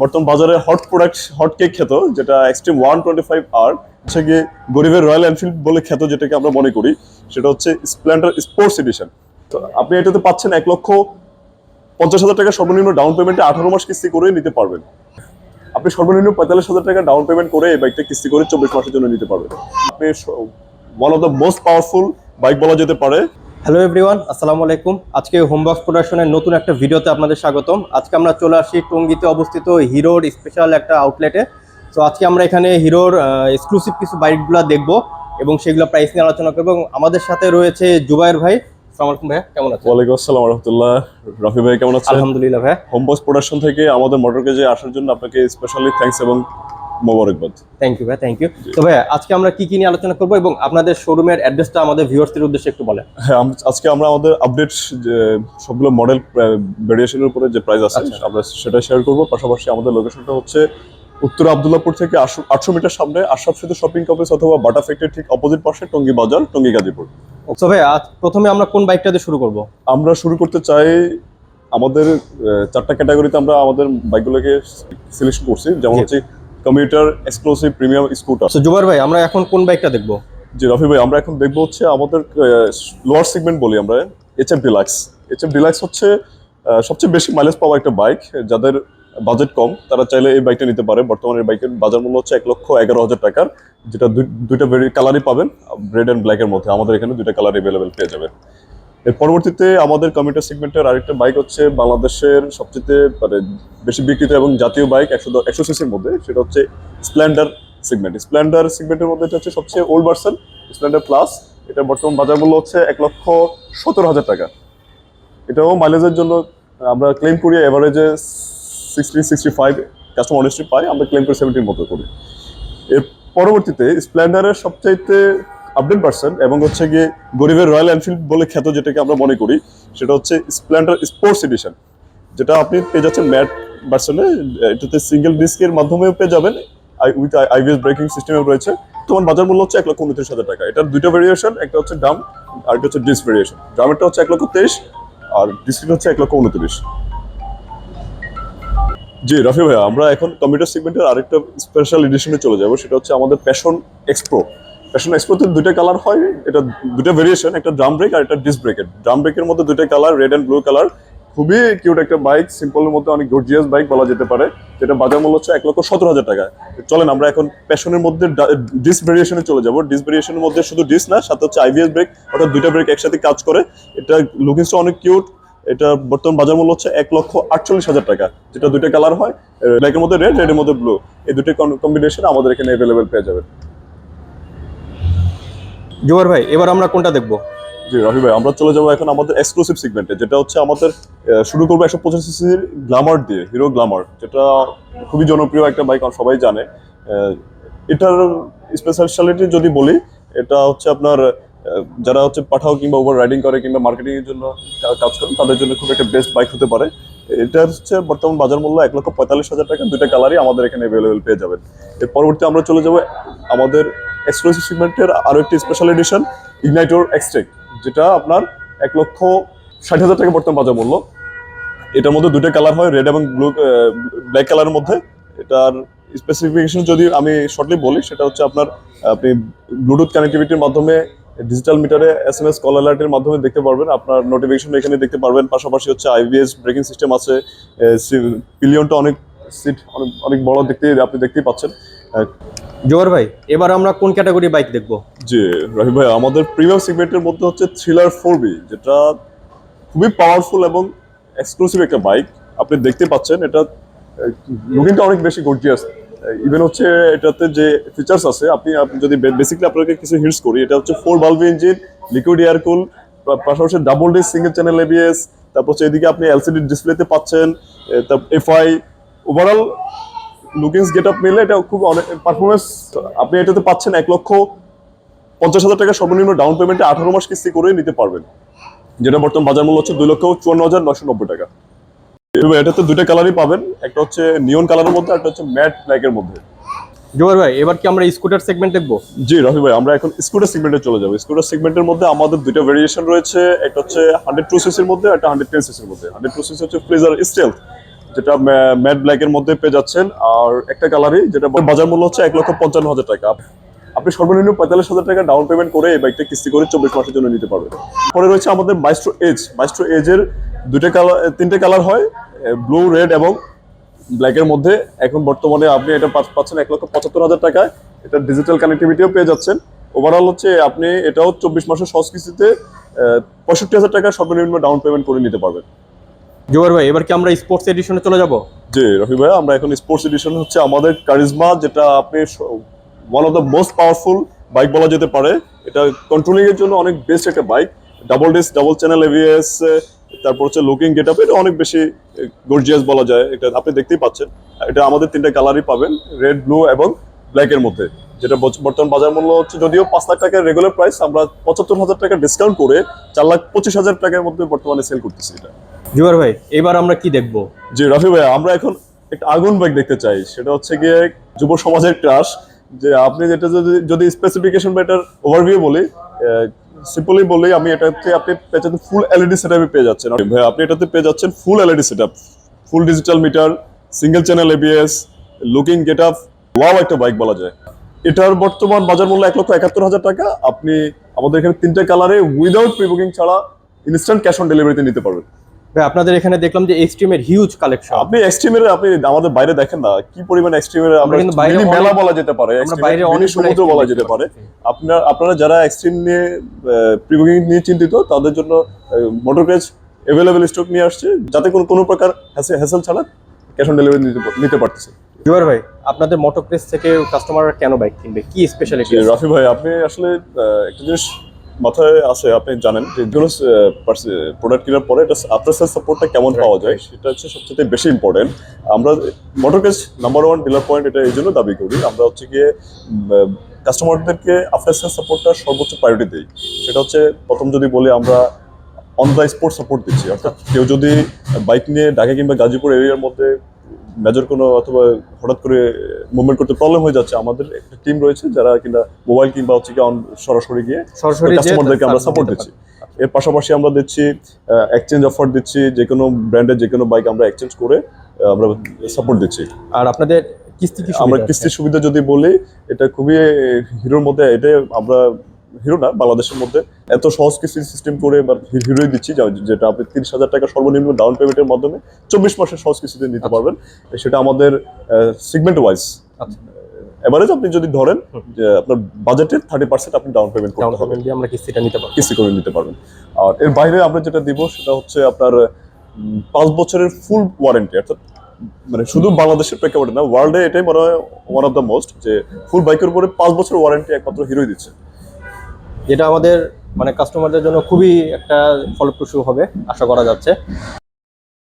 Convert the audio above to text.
বর্তমান বাজারে hot product hot cake খ্যাত যেটা এক্সট্রিম ওয়ান টোয়েন্টি ফাইভ আর হচ্ছে গরিবের রয়্যাল এনফিল্ড বলে খ্যাত যেটাকে আমরা মনে করি। সেটা হচ্ছে স্প্লেন্ডার স্পোর্টস এডিশন তো আপনি এটাতে পাচ্ছেন এক লক্ষ পঞ্চাশ হাজার টাকা সর্বনিম্ন ডাউন পেমেন্টে আঠারো মাস কিস্তি করে নিতে পারবেন। আপনি সর্বনিম্ন পঁয়তাল্লিশ হাজার টাকা ডাউন পেমেন্ট করে এই বাইকটা কিস্তি করে চব্বিশ মাসের জন্য নিতে পারবেন। আপনি one of the most powerful bike বলা যেতে পারে। হ্যালো এভরিওয়ান আসসালামু আলাইকুম। আজকে হোমবক্স প্রোডাকশনের নতুন একটা ভিডিওতে আপনাদের স্বাগতম। আজকে আমরা চলে আসি টঙ্গিতে অবস্থিত হিরোর স্পেশাল একটা আউটলেটে তো আজকে আমরা এখানে হিরোর এক্সক্লুসিভ কিছু বাইকগুলো দেখব এবং সেগুলো প্রাইস নিয়ে আলোচনা করব এবং আমাদের সাথে রয়েছে জুবাইর ভাই। কেমন আছেন? ওয়ালাইকুম আসসালাম রহমতুল্লাহ। রফি ভাই কেমন আছেন? আলহামদুলিল্লাহ ভাই হোমবক্স প্রোডাকশন থেকে আমাদের মোটর কেজে আসার জন্য আপনাকে স্পেশালি থ্যাঙ্কস এবং মোবারকবাদ থ্যাংক ইউ ভাই থ্যাংক ইউ তো ভাই আজকে আমরা কি কি নিয়ে আলোচনা করব এবং আপনাদের শোরুমের অ্যাড্রেসটা আমাদের ভিউয়ার্সদের উদ্দেশ্যে একটু বলেন। হ্যাঁ আজকে আমরা আমাদের আপডেট সবগুলো মডেল ভেরিয়েশনের উপরে যে প্রাইস আছে আচ্ছা। আমরা সেটা শেয়ার করব। পাশাপাশি আমাদের লোকেশনটা হচ্ছে উত্তর আবদুল্লাপুর থেকে আটশো মিটার সামনে আশরাফ সেতু শপিং কমপ্লেক্স অথবা বাটা ফ্যাক্টরি ঠিক অপোজিট পাশে টঙ্গী বাজার টঙ্গী গাজীপুর। তো ভাই আজ প্রথমে আমরা কোন বাইকটা দিয়ে শুরু করব? আমরা শুরু করতে চাই আমাদের চারটা ক্যাটাগরিতে আমরা আমাদের বাইকগুলোকে সিলেকশন করছি। যেমন হচ্ছে কমিউটার এক্সক্লুসিভ প্রিমিয়াম স্কুটার তো জুবাইর ভাই আমরা এখন কোন বাইকটা দেখব? জি রফি ভাই আমরা এখন দেখব হচ্ছে আমাদের লোয়ার সেগমেন্ট বলি আমরা। H F Deluxe H F Deluxe হচ্ছে সবচেয়ে বেশি মাইলেজ পাওয়া একটা বাইক যাদের বাজেট কম তারা চাইলে এই বাইকটা নিতে পারে। বর্তমানে এই বাইকের বাজার মূল্য হচ্ছে এক লক্ষ এগারো হাজার টাকার যেটা দুই- দুইটা কালারই পাবেন রেড অ্যান্ড ব্ল্যাকের মধ্যে। আমাদের এখানে দুইটা কালার অ্যাভেলেবেল পেয়ে যাবেন। এর পরবর্তীতে আমাদের কমিউটার সেগমেন্টের আরেকটা বাইক হচ্ছে বাংলাদেশের সবচেয়ে মানে বেশি বিক্রিত এবং জাতীয় বাইক একশো একশো সিসির মধ্যে, সেটা হচ্ছে স্প্লেন্ডার সেগমেন্ট স্প্লেন্ডার সেগমেন্টের মধ্যে এটা হচ্ছে সবচেয়ে ওল্ড ভার্সন স্প্লেন্ডার প্লাস এটা বর্তমান বাজার মূল্য হচ্ছে এক লক্ষ সতেরো হাজার টাকা। এটাও মাইলেজের জন্য, আমরা ক্লেম করি এভারেজে sixty sixty five customer honesty পাই আমরা ক্লেম করি সেভেন্টির মতো করি। এর পরবর্তীতে স্প্লেন্ডারের সবচাইতে আপডেট ভার্সন এবং হচ্ছে গিয়ে গরিবের রয়্যাল এনফিল্ড বলে খ্যাত যেটাকে আমরা মনে করি, সেটা হচ্ছে স্প্লেন্ডার স্পোর্টস এডিশন যেটা আপনি পেয়ে যাচ্ছেন ম্যাট ভার্সনে এটাতে সিঙ্গেল ডিস্কের মাধ্যমেও পেয়ে যাবেন উইথ আইভিএস ব্রেকিং সিস্টেমে রয়েছে। তোমার বাজার মূল্য হচ্ছে এক লক্ষ উনত্রিশ হাজার টাকা। এটার দুইটা ভেরিয়েশন একটা হচ্ছে ডাম আর একটা হচ্ছে ডিস ভেরিয়েশন ডামেরটা হচ্ছে এক লক্ষ তেইশ, আর ডিসের হচ্ছে এক লক্ষ উনত্রিশ। জি, রাফি ভাইয়া, আমরা এখন কম্পিউটার সেগমেন্টের আরেকটা স্পেশাল এডিশনে চলে যাব, সেটা হচ্ছে আমাদের প্যাশন এক্সপ্রো প্যাশন এক্সপ্রোতে দুইটা কালার হয়, এটা দুটো ভেরিয়েশন একটা ড্রাম ব্রেক আর একটা ডিস্ক ব্রেকের ড্রাম ব্রেকের মধ্যে দুইটা colour red and blue colour খুবই কিউট একটা বাইক সিম্পলের মধ্যে অনেক গর্জিয়াস বাইক বলা যেতে পারে, যেটা বাজার মূল্য হচ্ছে এক লক্ষ সতেরো হাজার টাকা। চলেন আমরা এখন প্যাশনের মধ্যে ডিস্ক ভেরিয়েশনে চলে যাব। ডিস্ক ভেরিয়েশনের মধ্যে শুধু ডিস্ক না, সাথে হচ্ছে আইভিএস ব্রেক অর্থাৎ দুইটা ব্রেক একসাথে কাজ করে। এটা লুকিংসটা অনেক কিউট এটা বর্তমান বাজার মূল্য হচ্ছে এক লক্ষ আটচল্লিশ হাজার টাকা, যেটা দুইটা কালার হয়। ব্ল্যাকের মধ্যে রেড রেডের মধ্যে ব্লু এই দুটো কম্বিনেশন আমাদের এখানে অ্যাভেলেবেল পেয়ে যাবেন। জুবাইর ভাই, এবার আমরা কোনটা দেখব? জি, রফি ভাই, আমরা চলে যাব এখন আমাদের এক্সক্লুসিভ সেগমেন্টে যেটা হচ্ছে আমাদের শুরু করব একশো পঁচিশ সিসির গ্লামার দিয়ে হিরো গ্লামার যেটা খুবই জনপ্রিয় একটা বাইক সবাই জানে। এটার স্পেশালিটি যদি বলি, এটা হচ্ছে আপনার যারা হচ্ছে পাঠাও কিংবা ওভার রাইডিং করে কিংবা মার্কেটিং এর জন্য কাজ করেন, তাদের জন্য খুব একটা বেস্ট বাইক হতে পারে। এটা হচ্ছে বর্তমান বাজার মূল্য এক লক্ষ পঁয়তাল্লিশ হাজার টাকা, দুইটা কালারই আমাদের এখানে অ্যাভেলেবেল পেয়ে যাবেন। এর পরবর্তী আমরা চলে যাব আমাদের এক্সক্লুসিভ সেগমেন্টের আরও একটি স্পেশাল এডিশন ইগনাইটর এক্সট্রেক যেটা আপনার এক লক্ষ ষাট হাজার টাকা বর্তমান বাজার মূল্য। এটার মধ্যে দুটো কালার হয় রেড এবং ব্লু ব্ল্যাক কালারের মধ্যে। এটার স্পেসিফিকেশন যদি আমি শর্টলি বলি, সেটা হচ্ছে আপনার, আপনি ব্লুটুথ কানেক্টিভিটির মাধ্যমে ডিজিটাল মিটারে এস এম এস কল অ্যালার্টের মাধ্যমে দেখতে পারবেন। আপনার নোটিফিকেশন এখানে দেখতে পারবেন। পাশাপাশি হচ্ছে আইভিএস ব্রেকিং সিস্টেম আছে। পিলিয়নটা অনেক সিট অনেক অনেক বড় দেখতে, আপনি দেখতেই পাচ্ছেন। জুবাইর ভাই, এবার আমরা কোন ক্যাটাগরি বাইক দেখব? জি, রহিম ভাই, আমাদের প্রিমিয়াম সেগমেন্টের মধ্যে হচ্ছে থ্রিলার ফোর বি যেটা খুবই পাওয়ারফুল এবং এক্সক্লুসিভ একটা বাইক আপনি দেখতে পাচ্ছেন, এটা লুকিংটা অনেক বেশি গর্জিয়াস ইভেন হচ্ছে এটাতে যে ফিচার্স আছে, আপনি যদি বেসিক্যালি আপনাকে কিছু হিটস করি, এটা হচ্ছে ফোর বাল্ব ইঞ্জিন লিকুইড এয়ার কুল পাশাপাশি double D single channel ABS তারপর হচ্ছে এদিকে আপনি এলসিডি ডিসপ্লেতে পাচ্ছেন FI overall lookings get up মিলে এটা খুব অনেক পারফরমেন্স আপনি এটাতে পাচ্ছেন এক লক্ষ পঞ্চাশ হাজার টাকা সর্বনিম্ন ডাউন পেমেন্টে আঠারো মাস কিস্তি করে নিতে পারবেন। যেটা বর্তমান বাজার মূল্য হচ্ছে দুই লক্ষ চুয়ান্ন হাজার নশো নব্বই টাকা। এবার এটাতে দুইটা কালারই পাবেন একটা হচ্ছে নিয়ন কালারের মধ্যে একটা হচ্ছে ম্যাট ব্ল্যাকের মধ্যে। জুবাইর ভাই এবার কি আমরা স্কুটার সেগমেন্ট দেখব? জি রফি ভাই আমরা এখন স্কুটার সেগমেন্টে চলে যাব। স্কুটার সেগমেন্টের মধ্যে আমাদের দুইটা ভেরিয়েশন রয়েছে একটা হচ্ছে হান্ড্রেড টু সিসির মধ্যে একটা হান্ড্রেড টেন সিসির মধ্যে। হান্ড্রেড টু সিসি হচ্ছে ফ্লেজার স্টেল যেটা ম্যাট ব্ল্যাকের মধ্যে পেয়ে যাচ্ছেন। আর একটা কালারই যেটা বাজার মূল্য হচ্ছে এক লক্ষ পঞ্চান্ন হাজার টাকা। আপনি সর্বনিম্ন পঁয়তাল্লিশ হাজার টাকা ডাউন পেমেন্ট করে এই বাইকটা কিস্তি করে চব্বিশ মাসের জন্য নিতে পারবেন। পরে রয়েছে আমাদের মাইস্ট্রো এজ মাইস্ট্রো এজের দুইটা কালার তিনটে কালার হয় ব্লু রেড এবং ব্ল্যাকের মধ্যে। এখন বর্তমানে আপনি এটা পাচ- পাচ্ছেন এক লক্ষ পঁচাত্তর হাজার টাকায়। এটা ডিজিটাল কানেক্টিভিটিও পেয়ে যাচ্ছেন। ওভারঅল হচ্ছে আপনি এটাও চব্বিশ মাসের সহজ কিস্তিতে পঁয়ষট্টি হাজার টাকা সর্বনিম্ন ডাউন পেমেন্ট করে নিতে পারবেন। জুয়ার ভাই, এবার কি আমরা স্পোর্টস এডিশনে চলে যাব? জি রফি ভাই আমরা এখন স্পোর্টস এডিশন হচ্ছে আমাদের কারিজমা যেটা আপনি one of the most powerful bike বলা যেতে পারে। এটা কন্ট্রোলিং এর জন্য অনেক বেস্ট একটা bike double disc double channel ABS তারপর হচ্ছে লুকিং গেট আপ এটা অনেক বেশি গর্জিয়াস বলা যায়। এটা আপনি দেখতেই পাচ্ছেন। এটা আমাদের তিনটা কালারই পাবেন রেড ব্লু এবং ব্ল্যাক এর মধ্যে। যেটা বর্তমান বাজার মূল্য হচ্ছে যদিও পাঁচ লাখ টাকার রেগুলার প্রাইস আমরা পঁচাত্তর হাজার টাকা ডিসকাউন্ট করে চার লাখ পঁচিশ হাজার টাকার মধ্যে বর্তমানে সেল করতেছি এটা। জুয়ার ভাই, এবার আমরা কি দেখব? জি, রাফি ভাই আমরা এখন একটা আগুন বাইক দেখতে চাই। সেটা হচ্ছে গিয়ে যুব সমাজের ক্রাশ যে আপনি যেটা যদি যদি স্পেসিফিকেশন বা এটার ওভারভিউ বলি সিম্পলি বলি, আমি এটাতে আপনি পেয়ে ফুল এলইডি সেটআপে পেয়ে যাচ্ছেন। ভাই আপনি এটাতে পেয়ে যাচ্ছেন full LED setup full digital meter single channel ABS looking getup wow একটা বাইক বলা যায়। এটার বর্তমান বাজার মূল্য এক লক্ষ একাত্তর হাজার টাকা। আপনি আমাদের এখানে তিনটে কালারে উইদাউট প্রি বুকিং ছাড়া ইনস্ট্যান্ট ক্যাশ অন ডেলিভারিতে নিতে পারবেন। আপনাদের এখানে দেখলাম যে এক্সট্রিমের হিউজ কালেকশন আপনি এক্সট্রিমের আপনি আমাদের বাইরে দেখেন না কি পরিমাণ এক্সট্রিমের আমরা কিন্তু বাইরে মেলা বলা যেতে পারে আমরা বাইরে অনেক সমুদ্র বলা যেতে পারে। আপনার আপনারা যারা এক্সট্রিম নিয়ে প্রিবুকিং নিয়ে চিন্তিত তাদের জন্য মোটর ক্রেজ অ্যাভেলেবেল স্টক নিয়ে আসছে যাতে কোনো কোনো প্রকার হ্যাসেল ছাড়া ক্যাশ অন ডেলিভারি নিতে পারতেছে। জুয়ার ভাই আপনাদের মোটোক্রেস থেকে কাস্টমার কেন বাইক কিনবে? কি স্পেশালিটি রাফি ভাই আপনি আসলে একটা জিনিস মাথায় আছে আপনি জানেন যে কোনো প্রোডাক্ট কেনার পরে এটা আফটার সেল সাপোর্টটা কেমন পাওয়া যায় সেটা হচ্ছে সবচেয়ে বেশি ইম্পর্টেন্ট আমরা motor case number one dealer point এটা এই জন্য দাবি করি। আমরা হচ্ছে গিয়ে কাস্টমারদেরকে আফটার সেল সাপোর্টটা সর্বোচ্চ প্রায়োরিটি দিই। সেটা হচ্ছে প্রথম যদি বলি আমরা অন দ্য স্পোর্ট সাপোর্ট দিচ্ছি। অর্থাৎ কেউ যদি বাইক নিয়ে ঢাকা কিংবা গাজীপুর এরিয়ার মধ্যে মেজর কোনো অথবা হঠাৎ করে মুভমেন্ট করতে প্রবলেম হয়ে যাচ্ছে। আমাদের একটা টিম রয়েছে যারা কিনা মোবাইল কিংবা হচ্ছে কি সরাসরি গিয়ে সরাসরি কাস্টমারদেরকে আমরা সাপোর্ট দিচ্ছি। এর পাশাপাশি আমরা দিচ্ছি এক্সচেঞ্জ অফার দিচ্ছি যে কোনো ব্র্যান্ডের যে কোনো বাইক আমরা এক্সচেঞ্জ করে আমরা সাপোর্ট দিচ্ছি। আর আপনাদের কিস্তি কি আমরা কিস্তির সুবিধা যদি বলি এটা খুবই হিরোর মধ্যে এটা আমরা হিরো না বাংলাদেশের মধ্যে এত সহজ কিস্তি সিস্টেম করে বা হিরোই দিচ্ছি যেটা আপনি তিরিশ হাজার টাকা সর্বনিম্ন ডাউন পেমেন্টের মাধ্যমে চব্বিশ মাসের সহজ কিস্তিতে নিতে পারবেন। সেটা আমাদের সিগমেন্ট ওয়াইজ আচ্ছা। এভারেজ আপনি যদি ধরেন যে আপনার বাজেটের থার্টি পার্সেন্ট আপনি ডাউন পেমেন্ট করতে হবে। আমরা কিস্তিটা নিতে পারব। কিস্তি করে নিতে পারবেন। আর এর বাইরে আমরা যেটা দিব সেটা হচ্ছে আপনার পাঁচ বছরের ফুল ওয়ারেন্টি অর্থাৎ মানে শুধু বাংলাদেশের প্রেক্ষাপটে না ওয়ার্ল্ডে এটাই মনে হয় ওয়ান অফ দ্য মোস্ট যে ফুল বাইকের উপরে পাঁচ বছর ওয়ারেন্টি একমাত্র হিরোই দিচ্ছে। যেটা আমাদের মানে কাস্টমারদের জন্য খুবই একটা ফলপ্রসূ হবে আশা করা যাচ্ছে।